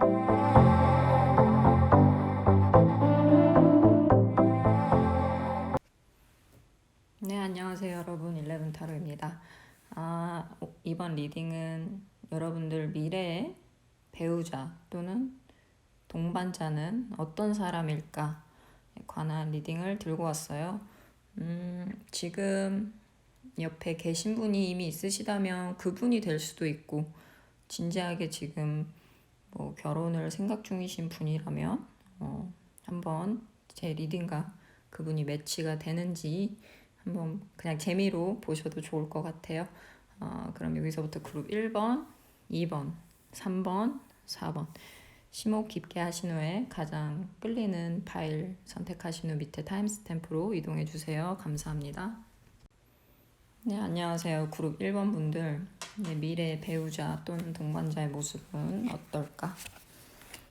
네, 안녕하세요, 여러분. 11 타로입니다. 아, 이번 리딩은 여러분들 미래의 배우자 또는 동반자는 어떤 사람일까에 관한 리딩을 들고 왔어요. 음, 지금 옆에 계신 분이 이미 있으시다면 그분이 될 수도 있고, 진지하게 지금 뭐 결혼을 생각 중이신 분이라면, 어, 한번 제 리딩과 그분이 매치가 되는지 한번 그냥 재미로 보셔도 좋을 것 같아요. 어, 그럼 여기서부터 그룹 1번, 2번, 3번, 4번 심호흡 깊게 하신 후에 가장 끌리는 파일 선택하신 후 밑에 타임스탬프로 이동해 주세요. 감사합니다. 네, 안녕하세요. 그룹 1번 분들. 네, 미래의 배우자 또는 동반자의 모습은 어떨까?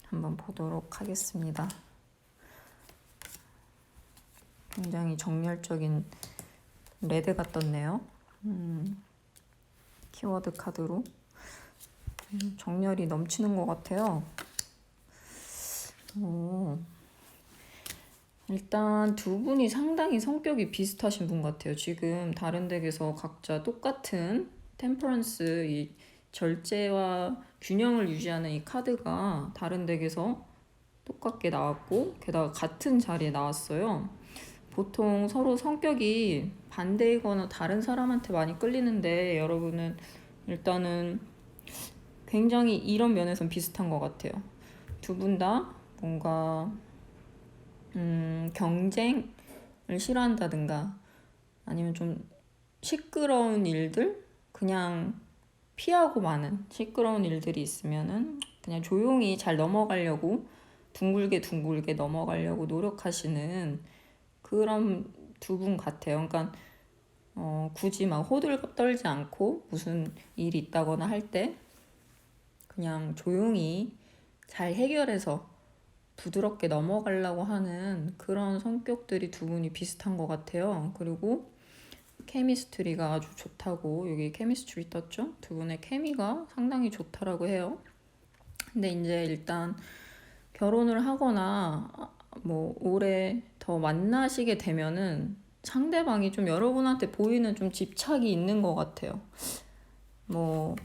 한번 보도록 하겠습니다. 굉장히 정열적인 레드가 떴네요. 음, 키워드 카드로 음, 정열이 넘치는 것 같아요. 오. 일단 두 분이 상당히 성격이 비슷하신 분 같아요. 지금 다른 덱에서 각자 똑같은 템퍼런스 이 절제와 균형을 유지하는 이 카드가 다른 덱에서 똑같게 나왔고 게다가 같은 자리에 나왔어요. 보통 서로 성격이 반대이거나 다른 사람한테 많이 끌리는데 여러분은 일단은 굉장히 이런 면에선 비슷한 것 같아요. 두 분 다 뭔가 음, 경쟁을 싫어한다든가 아니면 좀 시끄러운 일들 그냥 피하고 마는 시끄러운 일들이 있으면은 그냥 조용히 잘 넘어가려고 둥글게 둥글게 넘어가려고 노력하시는 그런 두 분 같아요. 그러니까 어, 굳이 막 호들갑 떨지 않고 무슨 일이 있다거나 할 때 그냥 조용히 잘 해결해서 부드럽게 넘어가려고 하는 그런 성격들이 두 분이 비슷한 것 같아요. 그리고 케미스트리가 아주 좋다고 여기 케미스트리 떴죠? 두 분의 케미가 상당히 좋다라고 해요. 근데 이제 일단 결혼을 하거나 뭐 올해 더 만나시게 되면은 상대방이 좀 여러분한테 보이는 좀 집착이 있는 것 같아요. 뭐,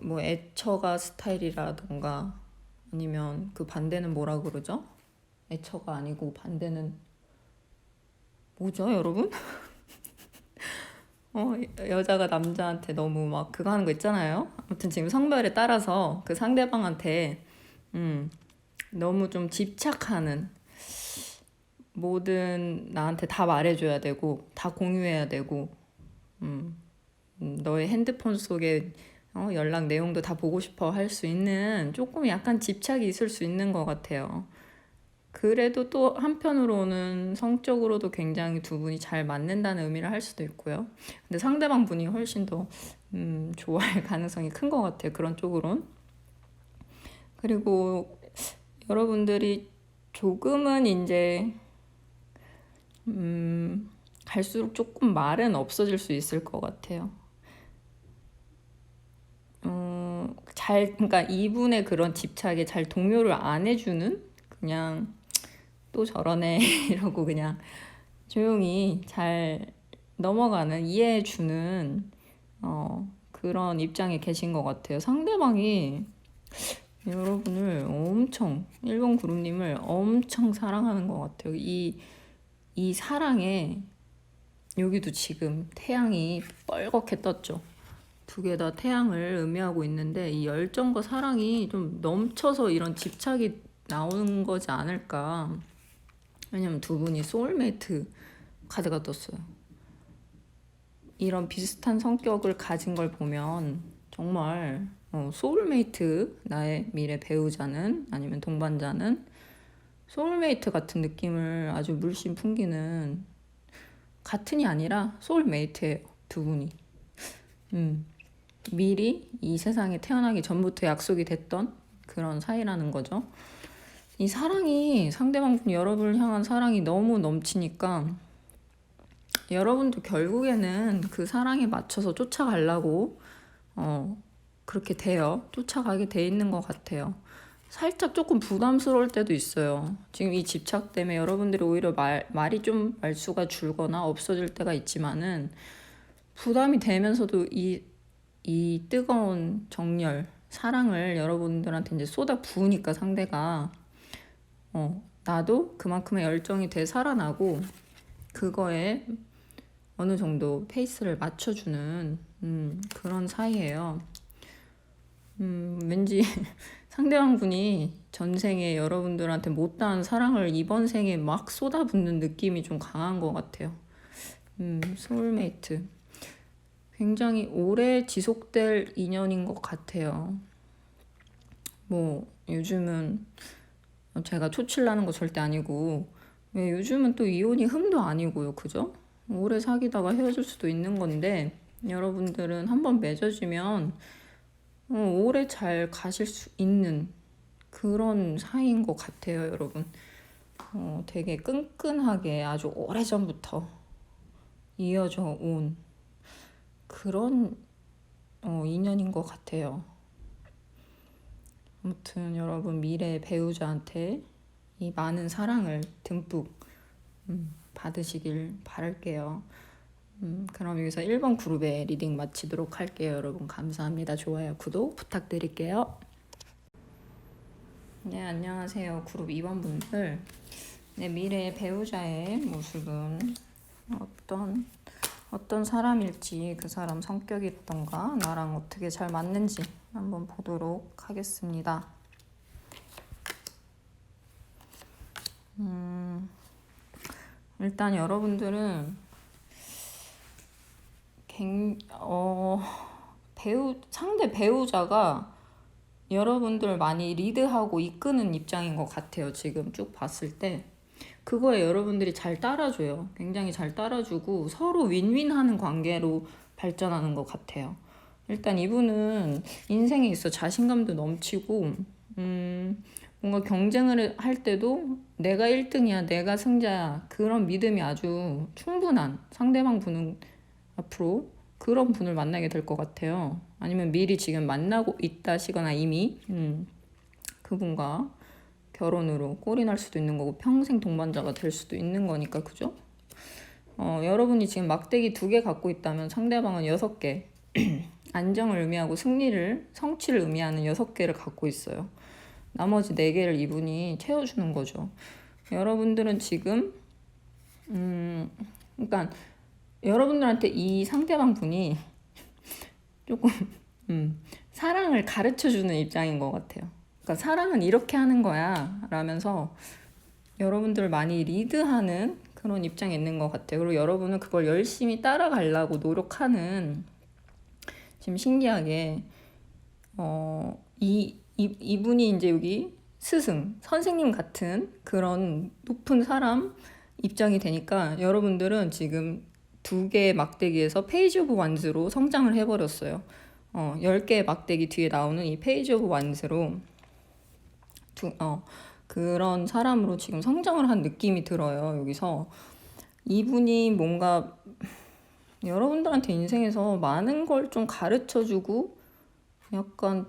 뭐 애처가 스타일이라던가 아니면 그 반대는 뭐라 그러죠? 애처가 아니고 반대는 뭐죠, 여러분? 어, 여자가 남자한테 너무 막 그거 하는 거 있잖아요. 아무튼 지금 성별에 따라서 그 상대방한테 음, 너무 좀 집착하는 뭐든 나한테 다 말해줘야 되고 다 공유해야 되고 음, 음, 너의 핸드폰 속에 어, 연락 내용도 다 보고 싶어 할 수 있는 조금 약간 집착이 있을 수 있는 것 같아요. 그래도 또 한편으로는 성적으로도 굉장히 두 분이 잘 맞는다는 의미를 할 수도 있고요. 근데 상대방 분이 훨씬 더 음, 좋아할 가능성이 큰 것 같아요. 그런 쪽으론. 그리고 여러분들이 조금은 이제 음, 갈수록 조금 말은 없어질 수 있을 것 같아요. 음, 잘, 그러니까 이분의 그런 집착에 잘 동요를 안 해주는 그냥 또 저러네 이러고 그냥 조용히 잘 넘어가는 이해해주는 어, 그런 입장에 계신 것 같아요. 상대방이 여러분을 엄청 일본 그룹님을 엄청 사랑하는 것 같아요. 이, 이 사랑에 여기도 지금 태양이 뻘겋게 떴죠. 두 개 다 태양을 의미하고 있는데 이 열정과 사랑이 좀 넘쳐서 이런 집착이 나오는 거지 않을까. 왜냐면 두 분이 소울메이트 카드가 떴어요. 이런 비슷한 성격을 가진 걸 보면 정말 어, 소울메이트 나의 미래 배우자는 아니면 동반자는 소울메이트 같은 느낌을 아주 물씬 풍기는 같은이 아니라 소울메이트예요 두 분이 음, 미리 이 세상에 태어나기 전부터 약속이 됐던 그런 사이라는 거죠 이 사랑이 상대방 분 여러분을 향한 사랑이 너무 넘치니까 여러분도 결국에는 그 사랑에 맞춰서 쫓아가려고 어, 그렇게 돼요. 쫓아가게 돼 있는 것 같아요. 살짝 조금 부담스러울 때도 있어요. 지금 이 집착 때문에 여러분들이 오히려 말, 말이 좀 말수가 줄거나 없어질 때가 있지만은 부담이 되면서도 이, 이 뜨거운 정열, 사랑을 여러분들한테 이제 쏟아 부으니까 상대가 어, 나도 그만큼의 열정이 되 살아나고 그거에 어느 정도 페이스를 맞춰주는 음, 그런 사이예요. 음, 왠지 상대방 분이 전생에 여러분들한테 못다한 사랑을 이번 생에 막 쏟아붓는 느낌이 좀 강한 것 같아요. 음, 소울메이트. 굉장히 오래 지속될 인연인 것 같아요. 뭐, 요즘은 제가 초칠나는 거 절대 아니고, 왜 요즘은 또 이혼이 흠도 아니고요. 그죠? 오래 사귀다가 헤어질 수도 있는 건데, 여러분들은 한번 맺어지면 어, 오래 잘 가실 수 있는 그런 사이인 것 같아요, 여러분. 어, 되게 끈끈하게 아주 오래 전부터 이어져 온 그런 어, 인연인 것 같아요. 아무튼 여러분 미래 배우자한테 이 많은 사랑을 듬뿍 음, 받으시길 바랄게요. 음, 그럼 여기서 1번 그룹의 리딩 마치도록 할게요. 여러분 감사합니다. 좋아요, 구독 부탁드릴게요. 네, 안녕하세요. 그룹 2번 분들. 네, 미래의 배우자의 모습은 어떤 어떤 사람일지 그 사람 성격이 어떤가 나랑 어떻게 잘 맞는지 한번 보도록 하겠습니다. 음, 일단 여러분들은 굉, 어, 배우, 상대 배우자가 여러분들 많이 리드하고 이끄는 입장인 것 같아요. 지금 쭉 봤을 때. 그거에 여러분들이 잘 따라줘요. 굉장히 잘 따라주고 서로 윈윈하는 관계로 발전하는 것 같아요. 일단 이분은 인생에 있어 자신감도 넘치고, 음, 뭔가 경쟁을 할 때도 내가 1등이야, 내가 승자야, 그런 믿음이 아주 충분한 상대방 분은 앞으로 그런 분을 만나게 될 것 같아요. 아니면 미리 지금 만나고 있다시거나 이미 음, 그분과 결혼으로 꼴이 날 수도 있는 거고 평생 동반자가 될 수도 있는 거니까 그죠? 어, 여러분이 지금 막대기 두 개 갖고 있다면 상대방은 여섯 개 안정을 의미하고 승리를 성취를 의미하는 여섯 개를 갖고 있어요. 나머지 네 개를 이분이 채워주는 거죠. 여러분들은 지금 음, 그러니까 여러분들한테 이 상대방 분이 조금 음, 사랑을 가르쳐 주는 입장인 것 같아요. 그러니까 사랑은 이렇게 하는 거야 라면서 여러분들 많이 리드하는 그런 입장에 있는 것 같아요. 그리고 여러분은 그걸 열심히 따라가려고 노력하는 지금 신기하게 어, 이, 이 이분이 이제 여기 스승 선생님 같은 그런 높은 사람 입장이 되니까 여러분들은 지금 두 개의 막대기에서 페이지 오브 완즈로 성장을 해버렸어요. 어, 10개의 막대기 뒤에 나오는 이 페이지 오브 완즈로 두, 어, 그런 사람으로 지금 성장을 한 느낌이 들어요. 여기서 이분이 뭔가 여러분들한테 인생에서 많은 걸 좀 가르쳐 주고 약간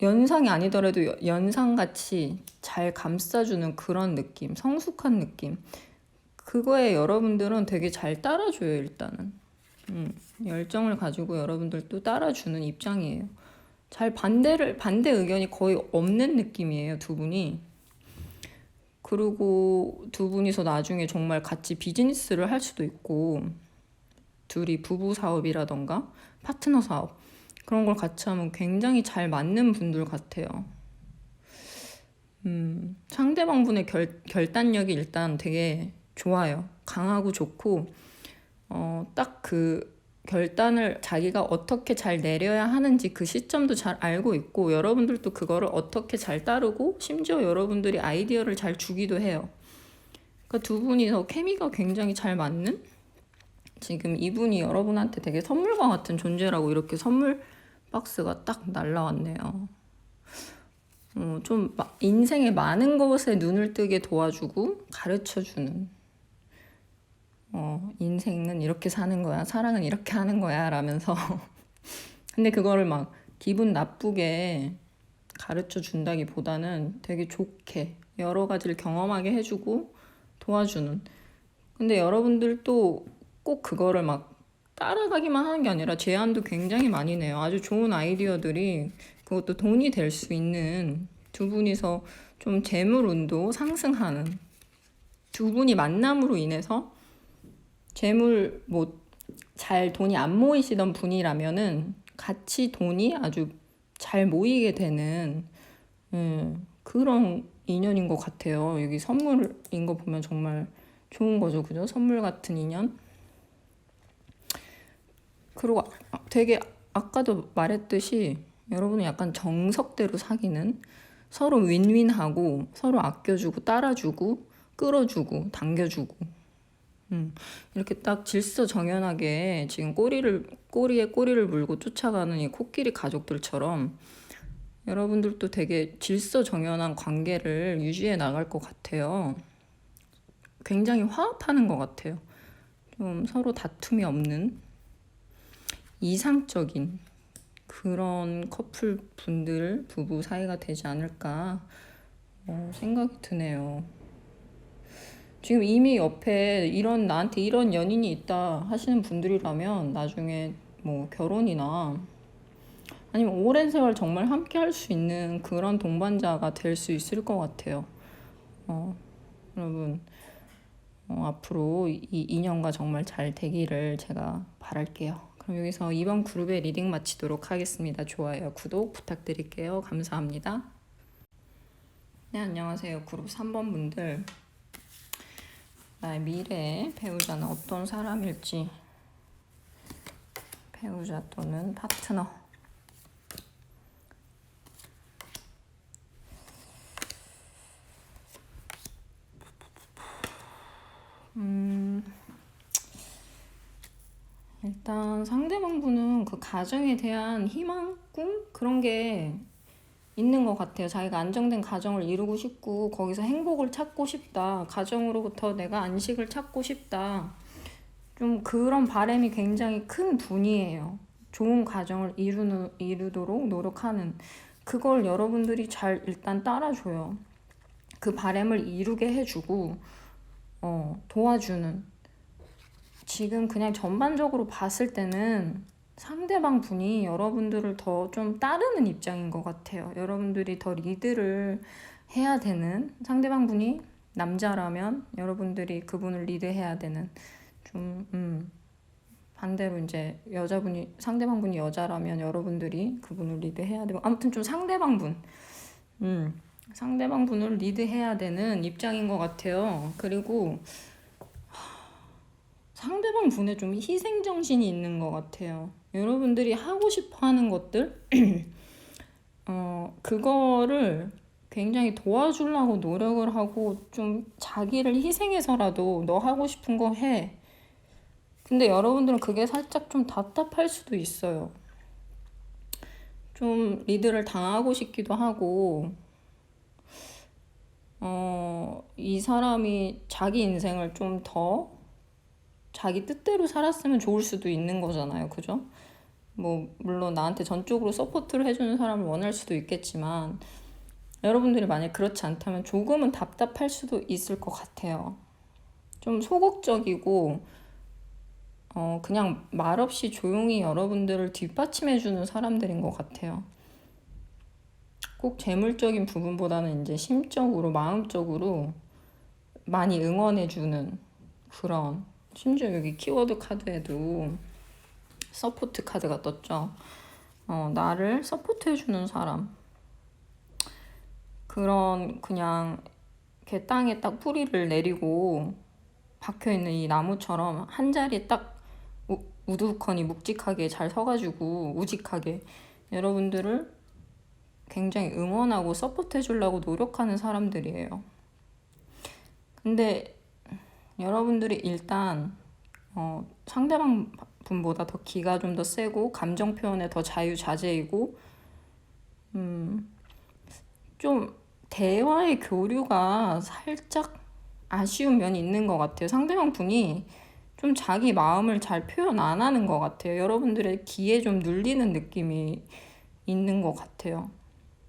연상이 아니더라도 연상같이 잘 감싸주는 그런 느낌, 성숙한 느낌. 그거에 여러분들은 되게 잘 따라줘요, 일단은. 음, 열정을 가지고 여러분들도 따라주는 입장이에요. 잘 반대를, 반대 의견이 거의 없는 느낌이에요, 두 분이. 그리고 두 분이서 나중에 정말 같이 비즈니스를 할 수도 있고, 둘이 부부 사업이라던가 파트너 사업, 그런 걸 같이 하면 굉장히 잘 맞는 분들 같아요. 음, 상대방 분의 결, 결단력이 일단 되게 좋아요. 강하고 좋고, 어, 딱 그 결단을 자기가 어떻게 잘 내려야 하는지 그 시점도 잘 알고 있고, 여러분들도 그거를 어떻게 잘 따르고, 심지어 여러분들이 아이디어를 잘 주기도 해요. 그러니까 두 분이서 케미가 굉장히 잘 맞는? 지금 이분이 여러분한테 되게 선물과 같은 존재라고 이렇게 선물 박스가 딱 날라왔네요. 어, 좀 인생의 많은 것에 눈을 뜨게 도와주고 가르쳐주는 어, 인생은 이렇게 사는 거야. 사랑은 이렇게 하는 거야. 라면서. 근데 그거를 막 기분 나쁘게 가르쳐 준다기 보다는 되게 좋게 여러 가지를 경험하게 해주고 도와주는. 근데 여러분들도 꼭 그거를 막 따라가기만 하는 게 아니라 제안도 굉장히 많이 내요. 아주 좋은 아이디어들이 그것도 돈이 될 수 있는 두 분이서 좀 재물 운도 상승하는 두 분이 만남으로 인해서 재물 뭐 잘 돈이 안 모이시던 분이라면은 같이 돈이 아주 잘 모이게 되는 음, 그런 인연인 것 같아요. 여기 선물인 거 보면 정말 좋은 거죠, 그죠? 선물 같은 인연. 그리고 아- 되게 아까도 말했듯이 여러분은 약간 정석대로 사귀는 서로 윈윈하고 서로 아껴주고 따라주고 끌어주고 당겨주고 음, 이렇게 딱 질서 정연하게 지금 꼬리를 꼬리에 꼬리를 물고 쫓아가는 이 코끼리 가족들처럼 여러분들도 되게 질서 정연한 관계를 유지해 나갈 것 같아요. 굉장히 화합하는 것 같아요. 좀 서로 다툼이 없는 이상적인 그런 커플 분들 부부 사이가 되지 않을까 어, 생각이 드네요. 지금 이미 옆에 이런 나한테 이런 연인이 있다 하시는 분들이라면 나중에 뭐 결혼이나 아니면 오랜 세월 정말 함께 할 수 있는 그런 동반자가 될 수 있을 것 같아요. 어, 여러분 어, 앞으로 이 인연과 정말 잘 되기를 제가 바랄게요. 그럼 여기서 이번 그룹의 리딩 마치도록 하겠습니다. 좋아요, 구독 부탁드릴게요. 감사합니다. 네, 안녕하세요. 그룹 3번 분들. 나의 미래 배우자는 어떤 사람일지. 배우자 또는 파트너. 음, 일단 상대방 분은 그 가정에 대한 희망, 꿈? 그런 게 있는 것 같아요. 자기가 안정된 가정을 이루고 싶고 거기서 행복을 찾고 싶다. 가정으로부터 내가 안식을 찾고 싶다. 좀 그런 바람이 굉장히 큰 분이에요. 좋은 가정을 이루는, 이루도록 노력하는 그걸 여러분들이 잘 일단 따라줘요. 그 바람을 이루게 해주고 어, 도와주는 지금 그냥 전반적으로 봤을 때는 상대방 분이 여러분들을 더 좀 따르는 입장인 것 같아요. 여러분들이 더 리드를 해야 되는 상대방 분이 남자라면 여러분들이 그분을 리드해야 되는 좀 음, 반대로 이제 여자분이 상대방 분이 여자라면 여러분들이 그분을 리드해야 되고 아무튼 좀 상대방 분 음, 상대방 분을 리드해야 되는 입장인 것 같아요. 그리고 상대방 분에 좀 희생 정신이 있는 것 같아요. 여러분들이 하고 싶어 하는 것들, 어, 그거를 굉장히 도와주려고 노력을 하고 좀 자기를 희생해서라도 너 하고 싶은 거 해. 근데 여러분들은 그게 살짝 좀 답답할 수도 있어요. 좀 리드를 당하고 싶기도 하고, 어, 이 사람이 자기 인생을 좀더 자기 뜻대로 살았으면 좋을 수도 있는 거잖아요. 그죠? 뭐, 물론 나한테 전적으로 서포트를 해주는 사람을 원할 수도 있겠지만, 여러분들이 만약 그렇지 않다면 조금은 답답할 수도 있을 것 같아요. 좀 소극적이고, 어, 그냥 말없이 조용히 여러분들을 뒷받침해주는 사람들인 것 같아요. 꼭 재물적인 부분보다는 이제 심적으로, 마음적으로 많이 응원해주는 그런, 심지어 여기 키워드 카드에도 서포트 카드가 떴죠. 어, 나를 서포트해주는 사람. 그런, 그냥, 이렇게 땅에 딱 뿌리를 내리고 박혀있는 이 나무처럼 한 자리에 딱 우, 우두커니 묵직하게 잘 서가지고 우직하게 여러분들을 굉장히 응원하고 서포트해 주려고 노력하는 사람들이에요. 근데 여러분들이 일단 어, 상대방 분보다 더 기가 좀 더 세고 감정 표현에 더 자유자재이고 음, 좀 대화의 교류가 살짝 아쉬운 면이 있는 것 같아요. 상대방 분이 좀 자기 마음을 잘 표현 안 하는 것 같아요. 여러분들의 귀에 좀 눌리는 느낌이 있는 것 같아요.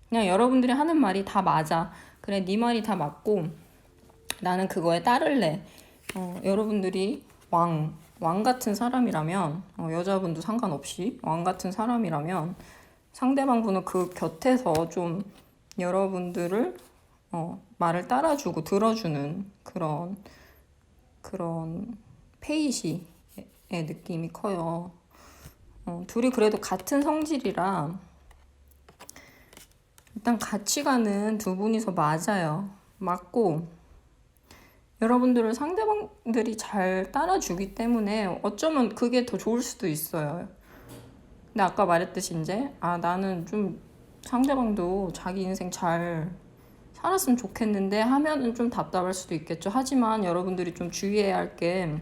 그냥 여러분들이 하는 말이 다 맞아. 그래, 네 말이 다 맞고 나는 그거에 따를래. 어, 여러분들이 왕, 왕 같은 사람이라면, 어, 여자분도 상관없이 왕 같은 사람이라면 상대방 분은 그 곁에서 좀 여러분들을 어, 말을 따라주고 들어주는 그런 그런 페이시의 느낌이 커요. 어, 둘이 그래도 같은 성질이라 일단 가치관은 두 분이서 맞아요. 맞고 여러분들을 상대방들이 잘 따라주기 때문에 어쩌면 그게 더 좋을 수도 있어요. 근데 아까 말했듯이 이제 아 나는 좀 상대방도 자기 인생 잘 살았으면 좋겠는데 하면은 좀 답답할 수도 있겠죠. 하지만 여러분들이 좀 주의해야 할 게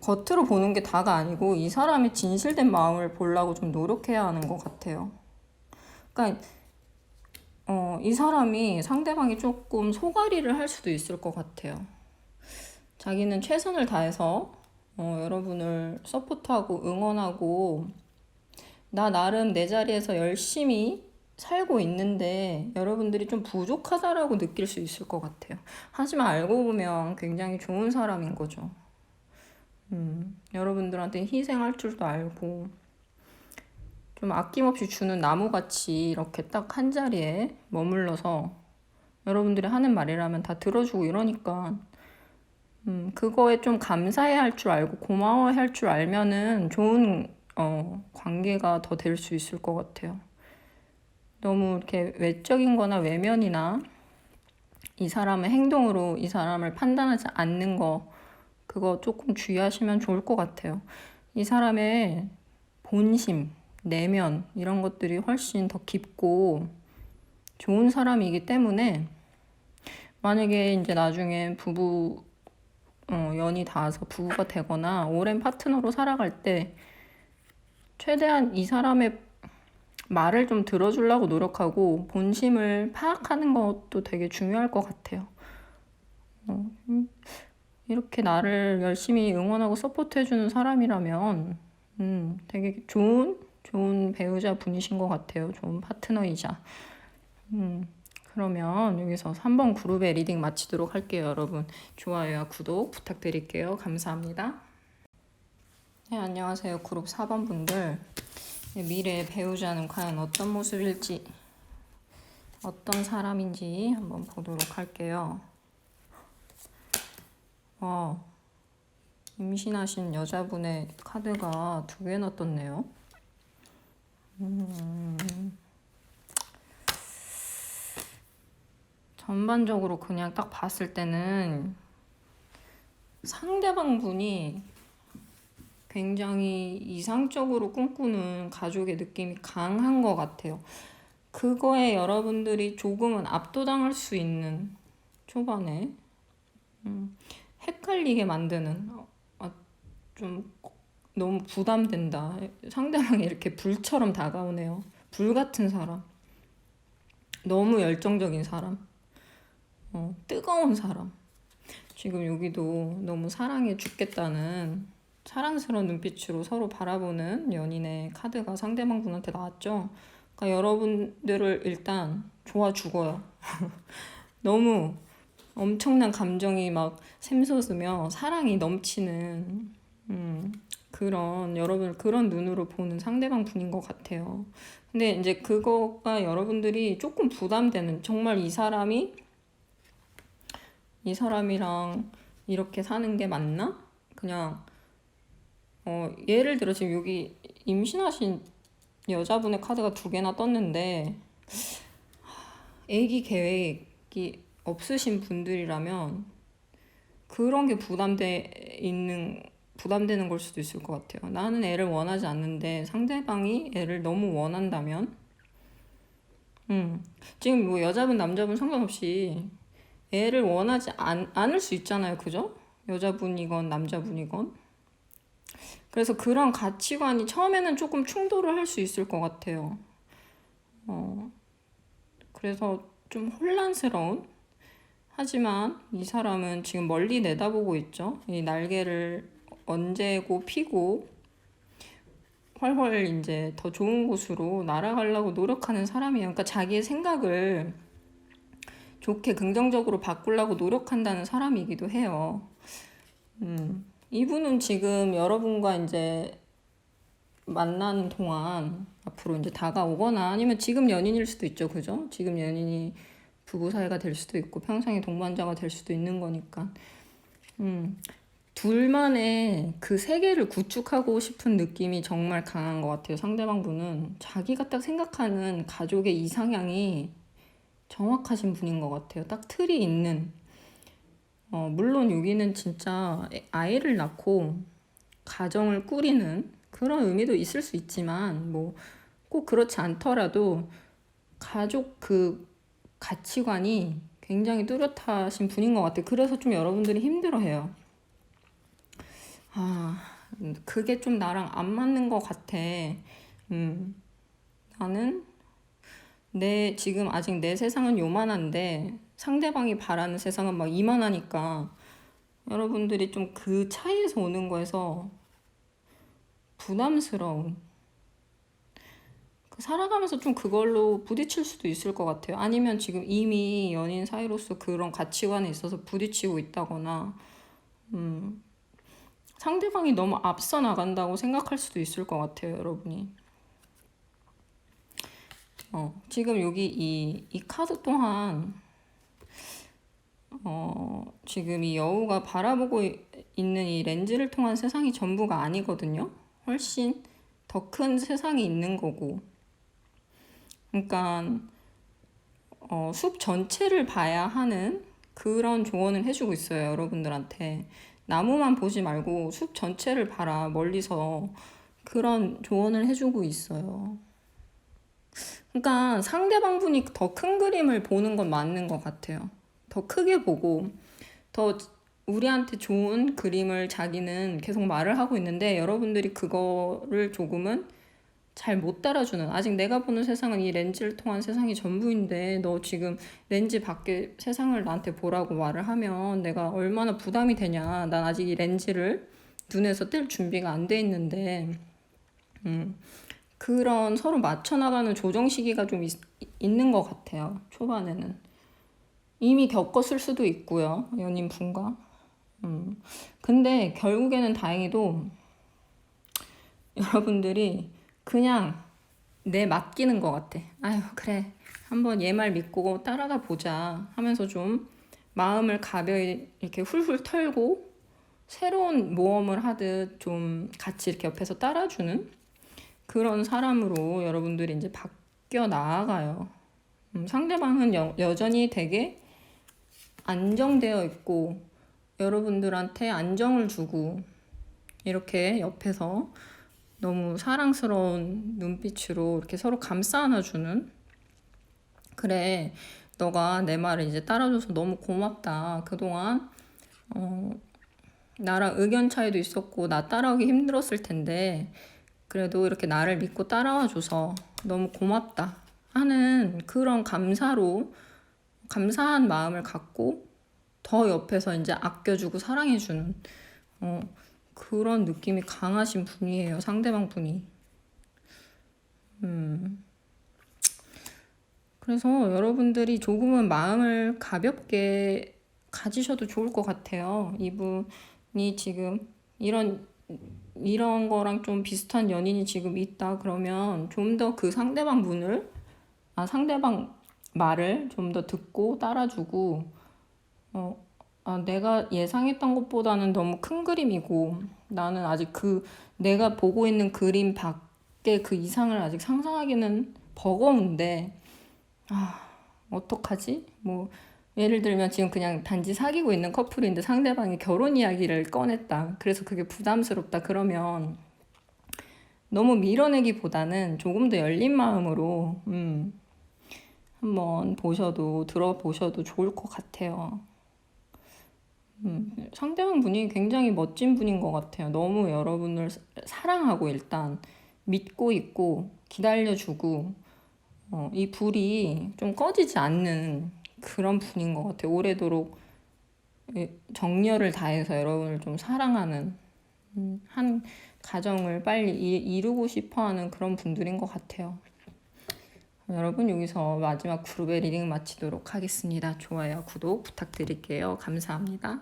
겉으로 보는 게 다가 아니고 이 사람의 진실된 마음을 보려고 좀 노력해야 하는 것 같아요. 그러니까 어, 이 사람이 상대방이 조금 소가리를 할 수도 있을 것 같아요. 자기는 최선을 다해서 어, 여러분을 서포트하고 응원하고 나 나름 내 자리에서 열심히 살고 있는데 여러분들이 좀 부족하다라고 느낄 수 있을 것 같아요. 하지만 알고 보면 굉장히 좋은 사람인 거죠. 음, 여러분들한테 희생할 줄도 알고 좀 아낌없이 주는 나무같이 이렇게 딱 한 자리에 머물러서 여러분들이 하는 말이라면 다 들어주고 이러니까 음, 그거에 좀 감사해야 할줄 알고 고마워해야 할줄 알면은 좋은 어, 관계가 더 될 수 있을 것 같아요. 너무 이렇게 외적인 거나 외면이나 이 사람의 행동으로 이 사람을 판단하지 않는 거 그거 조금 주의하시면 좋을 것 같아요. 이 사람의 본심, 내면 이런 것들이 훨씬 더 깊고 좋은 사람이기 때문에 만약에 이제 나중에 부부 어, 연이 닿아서 부부가 되거나 오랜 파트너로 살아갈 때 최대한 이 사람의 말을 좀 들어주려고 노력하고 본심을 파악하는 것도 되게 중요할 것 같아요. 어, 음, 이렇게 나를 열심히 응원하고 서포트해주는 사람이라면 음, 되게 좋은 좋은 배우자 분이신 것 같아요. 좋은 파트너이자. 음, 그러면 여기서 3번 그룹의 리딩 마치도록 할게요, 여러분. 좋아요와 구독 부탁드릴게요. 감사합니다. 네, 안녕하세요. 그룹 4번 분들. 네, 미래의 배우자는 과연 어떤 모습일지, 어떤 사람인지 한번 보도록 할게요. 와, 임신하신 여자분의 카드가 두 개나 떴네요. 음, 전반적으로 그냥 딱 봤을 때는 상대방 분이 굉장히 이상적으로 꿈꾸는 가족의 느낌이 강한 것 같아요. 그거에 여러분들이 조금은 압도당할 수 있는 초반에 음, 헷갈리게 만드는 어, 좀 너무 부담된다. 상대방이 이렇게 불처럼 다가오네요. 불 같은 사람. 너무 열정적인 사람. 어, 뜨거운 사람. 지금 여기도 너무 사랑해 죽겠다는 사랑스러운 눈빛으로 서로 바라보는 연인의 카드가 상대방 분한테 나왔죠. 그러니까 여러분들을 일단 좋아 죽어요. 너무 엄청난 감정이 막 샘솟으며 사랑이 넘치는 음, 그런 여러분을 그런 눈으로 보는 상대방 분인 것 같아요. 근데 이제 그거가 여러분들이 조금 부담되는 정말 이 사람이 이 사람이랑 이렇게 사는 게 맞나? 그냥 어 예를 들어 지금 여기 임신하신 여자분의 카드가 두 개나 떴는데 아기 계획이 없으신 분들이라면 그런 게 부담돼 있는 부담되는 걸 수도 있을 것 같아요. 나는 애를 원하지 않는데 상대방이 애를 너무 원한다면, 음, 지금 뭐 여자분, 남자분 상관없이 애를 원하지 않, 않을 수 있잖아요. 그죠? 여자분이건 남자분이건. 그래서 그런 가치관이 처음에는 조금 충돌을 할 수 있을 것 같아요. 어, 그래서 좀 혼란스러운? 하지만 이 사람은 지금 멀리 내다보고 있죠. 이 날개를 언제고 피고 훨훨 이제 더 좋은 곳으로 날아가려고 노력하는 사람이에요. 그러니까 자기의 생각을 좋게 긍정적으로 바꾸려고 노력한다는 사람이기도 해요. 음, 이분은 지금 여러분과 이제 만나는 동안 앞으로 이제 다가오거나 아니면 지금 연인일 수도 있죠. 그죠? 지금 연인이 부부 사이가 될 수도 있고 평생의 동반자가 될 수도 있는 거니까. 음, 둘만의 그 세계를 구축하고 싶은 느낌이 정말 강한 것 같아요. 상대방 분은 자기가 딱 생각하는 가족의 이상향이 정확하신 분인 것 같아요. 딱 틀이 있는. 어, 물론 여기는 진짜 아이를 낳고 가정을 꾸리는 그런 의미도 있을 수 있지만 뭐 꼭 그렇지 않더라도 가족 그 가치관이 굉장히 뚜렷하신 분인 것 같아요. 그래서 좀 여러분들이 힘들어해요. 아, 그게 좀 나랑 안 맞는 것 같아. 음, 나는 내 지금 아직 내 세상은 요만한데 상대방이 바라는 세상은 막 이만하니까 여러분들이 좀 그 차이에서 오는 거에서 부담스러운 그 살아가면서 좀 그걸로 부딪힐 수도 있을 것 같아요. 아니면 지금 이미 연인 사이로서 그런 가치관에 있어서 부딪히고 있다거나, 음, 상대방이 너무 앞서 나간다고 생각할 수도 있을 것 같아요, 여러분이. 어, 지금 여기 이, 이 카드 또한, 어, 지금 이 여우가 바라보고 이- 있는 이 렌즈를 통한 세상이 전부가 아니거든요. 훨씬 더 큰 세상이 있는 거고. 그러니까 어, 숲 전체를 봐야 하는 그런 조언을 해주고 있어요, 여러분들한테. 나무만 보지 말고 숲 전체를 봐라, 멀리서. 그런 조언을 해주고 있어요. 그러니까 상대방 분이 더 큰 그림을 보는 건 맞는 것 같아요. 더 크게 보고, 더 우리한테 좋은 그림을 자기는 계속 말을 하고 있는데, 여러분들이 그거를 조금은 잘 못 따라주는 아직 내가 보는 세상은 이 렌즈를 통한 세상이 전부인데 너 지금 렌즈 밖에 세상을 나한테 보라고 말을 하면 내가 얼마나 부담이 되냐. 난 아직 이 렌즈를 눈에서 뗄 준비가 안 돼 있는데. 음, 그런 서로 맞춰 나가는 조정 시기가 좀 있, 있는 것 같아요 초반에는. 이미 겪었을 수도 있고요 연인분과. 음, 근데 결국에는 다행히도 여러분들이 그냥 내 맡기는 것 같아. 아유, 그래. 한번 얘 말 믿고 따라가 보자 하면서 좀 마음을 가벼이 이렇게 훌훌 털고 새로운 모험을 하듯 좀 같이 이렇게 옆에서 따라주는 그런 사람으로 여러분들이 이제 바뀌어 나아가요. 음, 상대방은 여, 여전히 되게 안정되어 있고 여러분들한테 안정을 주고 이렇게 옆에서 너무 사랑스러운 눈빛으로 이렇게 서로 감싸 안아주는? 그래 너가 내 말을 이제 따라줘서 너무 고맙다. 그동안 어, 나랑 의견 차이도 있었고 나 따라오기 힘들었을 텐데 그래도 이렇게 나를 믿고 따라와줘서 너무 고맙다. 하는 그런 감사로 감사한 마음을 갖고 더 옆에서 이제 아껴주고 사랑해주는 어, 그런 느낌이 강하신 분이에요, 상대방 분이. 음. 그래서 여러분들이 조금은 마음을 가볍게 가지셔도 좋을 것 같아요. 이분이 지금 이런, 이런 거랑 좀 비슷한 연인이 지금 있다 그러면 좀 더 그 상대방 분을, 아, 상대방 말을 좀 더 듣고 따라주고, 어, 아, 내가 예상했던 것보다는 너무 큰 그림이고 나는 아직 그 내가 보고 있는 그림 밖에 그 이상을 아직 상상하기는 버거운데 아, 어떡하지? 뭐 예를 들면 지금 그냥 단지 사귀고 있는 커플인데 상대방이 결혼 이야기를 꺼냈다. 그래서 그게 부담스럽다. 그러면 너무 밀어내기보다는 조금 더 열린 마음으로 음, 한번 보셔도 들어보셔도 좋을 것 같아요. 음, 상대방 분이 굉장히 멋진 분인 것 같아요. 너무 여러분을 사- 사랑하고 일단 믿고 있고 기다려주고 어, 이 불이 좀 꺼지지 않는 그런 분인 것 같아요. 오래도록 이 정열을 다해서 여러분을 좀 사랑하는 음, 한 가정을 빨리 이, 이루고 싶어하는 그런 분들인 것 같아요. 여러분 여기서 마지막 그룹의 리딩 마치도록 하겠습니다. 좋아요, 구독 부탁드릴게요. 감사합니다.